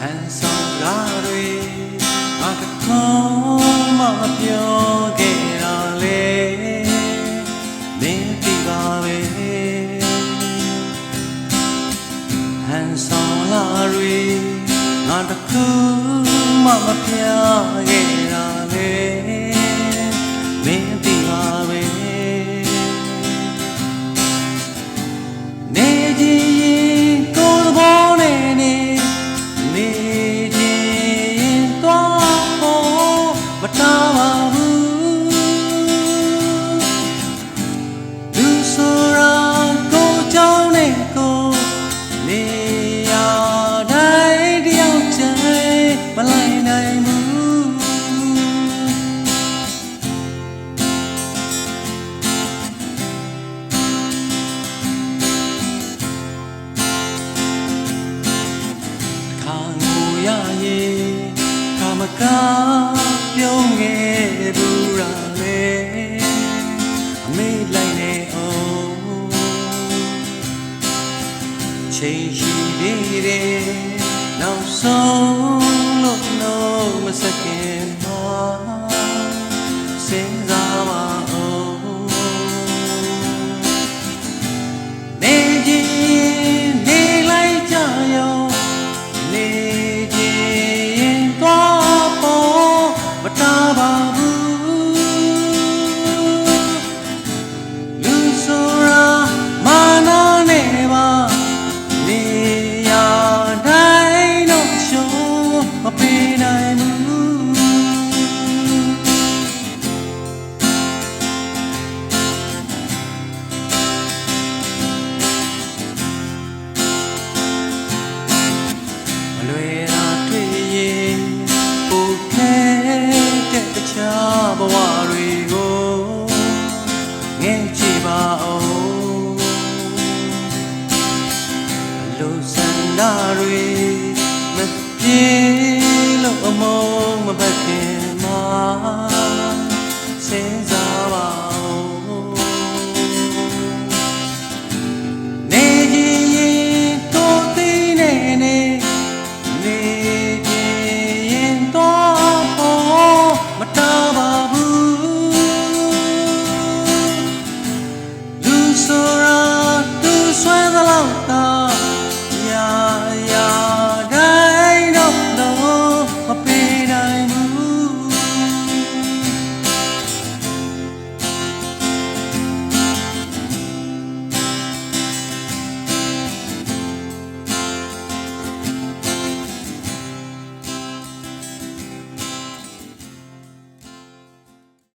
ဟန်ဆောင်ရာတွေမကကောင်းမပြောခဲ့တာလေမင်းပြပါပဲဟန်ဆောင်ရာတွေငါတခုမှမပြခဲ့ ကားပြုံးခဲ့ဘူးရာလေအမေလိုက်နေအောင်ချိန်ရှိသေးတယ်နောက်ဆုံးလို့လို့မစခင်မှာစဉ်းစား ဘဝတွေကိုငဲ့ကြည့်ပါဦးအလိုဆန္ဒတွေမပြေလို့အမုန်းမပတ်ခင်